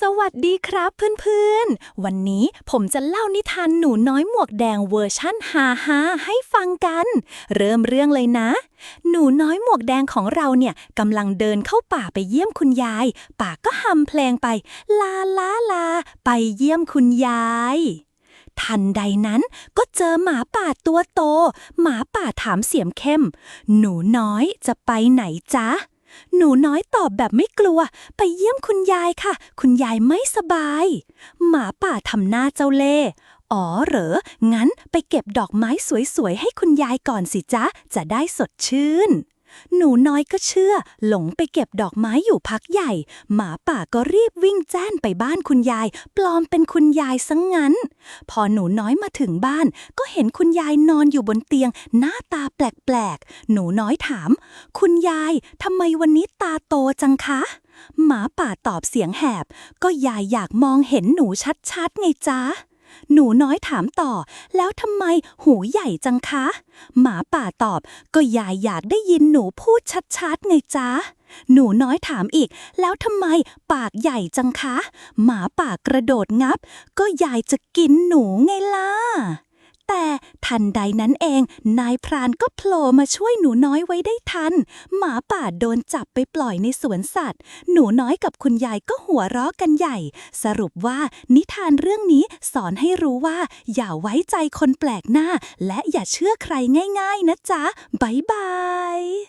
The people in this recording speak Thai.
สวัสดีครับเพื่อนๆ วันนี้ผมจะเล่านิทานหนูน้อยหมวกแดงเวอร์ชั่นฮาฮาให้ฟังกัน เริ่มเรื่องเลยนะ หนูน้อยหมวกแดงของเราเนี่ยกำลังเดินเข้าป่าไปเยี่ยมคุณยาย ป่าก็ฮัมเพลงไป ลาลาลา ไปเยี่ยมคุณยาย ทันใดนั้นก็เจอหมาป่าตัวโต หมาป่าถามเสียงเข้ม หนูน้อยจะไปไหนจ๊ะ หนูน้อยตอบแบบไม่กลัว ไปเยี่ยมคุณยายค่ะ คุณยายไม่สบาย หมาป่าทำหน้าเจ้าเล่ อ๋อเหรอ งั้นไปเก็บดอกไม้สวยๆ ให้คุณยายก่อนสิจ๊ะ จะได้สดชื่น หนูน้อยก็เชื่อ หลงไปเก็บดอกไม้อยู่พักใหญ่ หมาป่าก็รีบวิ่งแจ้นไปบ้านคุณยาย ปลอมเป็นคุณยายซะงงั้น พอหนูน้อยมาถึงบ้าน ก็เห็นคุณยายนอนอยู่บนเตียง หน้าตาแปลกๆ หนูน้อยถาม คุณยายทำไมวันนี้ตาโตจังคะ หมาป่าตอบเสียงแหบ ก็ยายอยากมองเห็นหนูชัดๆไงจ๊ะ หนูน้อยถามต่อ แล้วทำไมหูใหญ่จังคะ หมาป่าตอบ ก็ยายอยากได้ยินหนูพูดชัดๆไงจ๊ะ หนูน้อยถามอีก แล้วทำไมปากใหญ่จังคะ หมาป่ากระโดดงับ ก็ยายจะกินหนูไงล่ะ แต่ทันใดนั้นเอง นายพรานก็โผล่มาช่วยหนูน้อยไว้ได้ทัน หมาป่าโดนจับไปปล่อยในสวนสัตว์ หนูน้อยกับคุณยายก็หัวเราะกันใหญ่ สรุปว่านิทานเรื่องนี้สอนให้รู้ว่า อย่าไว้ใจคนแปลกหน้า และอย่าเชื่อใครง่าย ๆ นะจ๊ะบ๊ายบาย